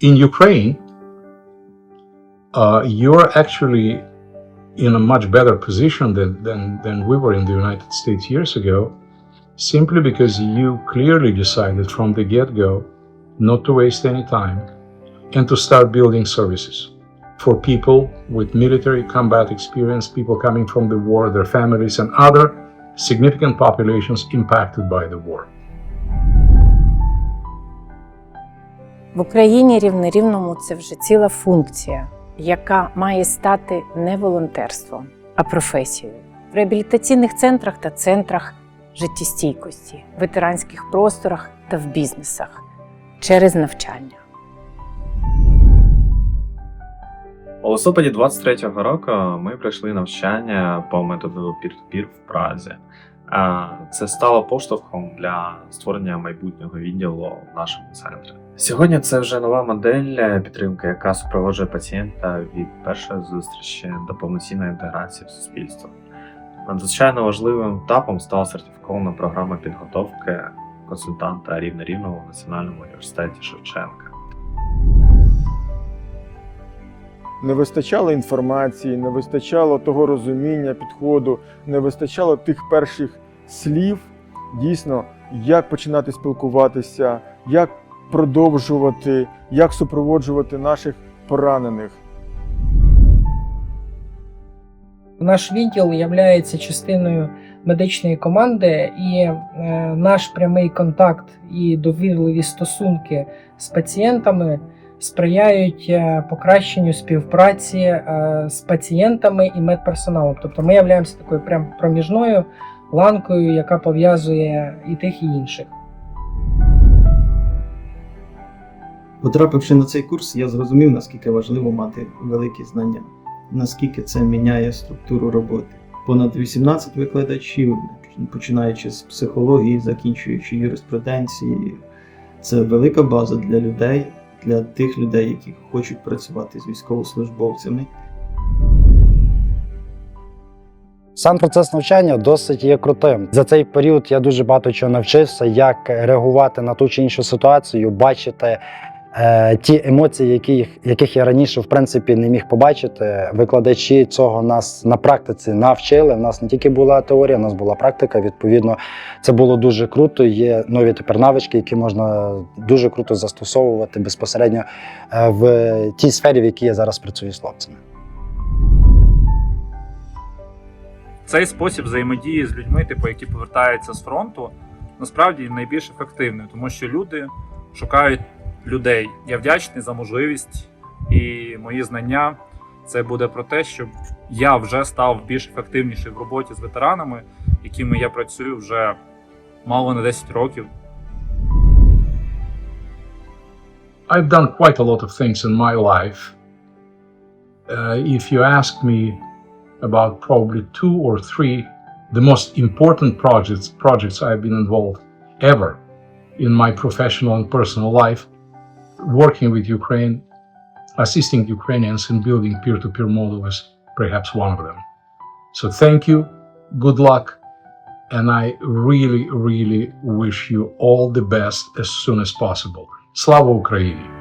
in Ukraine, uh, you're actually in a much better position than, than, than we were in the United States years ago, simply because you clearly decided from the get go not to waste any time and to start building services for people with military combat experience, people coming from the war, their families, and other significant populations impacted by the war. В Україні рівне рівному це вже ціла функція, яка має стати не волонтерством, а професією. В реабілітаційних центрах та центрах життєстійкості, ветеранських просторах та в бізнесах через навчання. У листопаді 23-го року ми пройшли навчання по методу peer-to-peer в Празі. Це стало поштовхом для створення майбутнього відділу в нашому центрі. Сьогодні це вже нова модель підтримки, яка супроводжує пацієнта від першої зустрічі до повноцінної інтеграції в суспільство. Надзвичайно важливим етапом стала сертифікована програма підготовки консультанта рівне рівного в Національному університеті Шевченка. Не вистачало інформації, не вистачало того розуміння, підходу, не вистачало тих перших слів, дійсно, як починати спілкуватися, як продовжувати, як супроводжувати наших поранених. Наш відділ є частиною медичної команди, і е, наш прямий контакт і довірливі стосунки з пацієнтами сприяють е, покращенню співпраці е, з пацієнтами і медперсоналом. Тобто ми являємося такою прям проміжною ланкою, яка пов'язує і тих, і інших. Потрапивши на цей курс, я зрозумів, наскільки важливо мати великі знання, наскільки це міняє структуру роботи. Понад 18 викладачів, починаючи з психології, закінчуючи юриспруденції. Це велика база для людей, для тих людей, які хочуть працювати з військовослужбовцями. Сам процес навчання досить є крутим. За цей період я дуже багато чого навчився, як реагувати на ту чи іншу ситуацію, бачити е, ті емоції, яких, яких я раніше в принципі не міг побачити. Викладачі цього нас на практиці навчили. У нас не тільки була теорія, у нас була практика. Відповідно, це було дуже круто. Є нові тепер навички, які можна дуже круто застосовувати безпосередньо е, в тій сфері, в якій я зараз працюю з хлопцями. Цей спосіб взаємодії з людьми, типу, які повертаються з фронту, насправді найбільш ефективний, тому що люди шукають людей. Я вдячний за можливість і мої знання. Це буде про те, щоб я вже став більш ефективніший в роботі з ветеранами, якими я працюю вже мало не 10 років. I've done quite a lot of things in my life. Uh, if you ask me about probably two or three the most important projects projects I've been involved ever in my professional and personal life, working with Ukraine, assisting Ukrainians in building peer-to-peer model is perhaps one of them. So thank you, good luck, and I really, really wish you all the best as soon as possible. Slava Ukraini!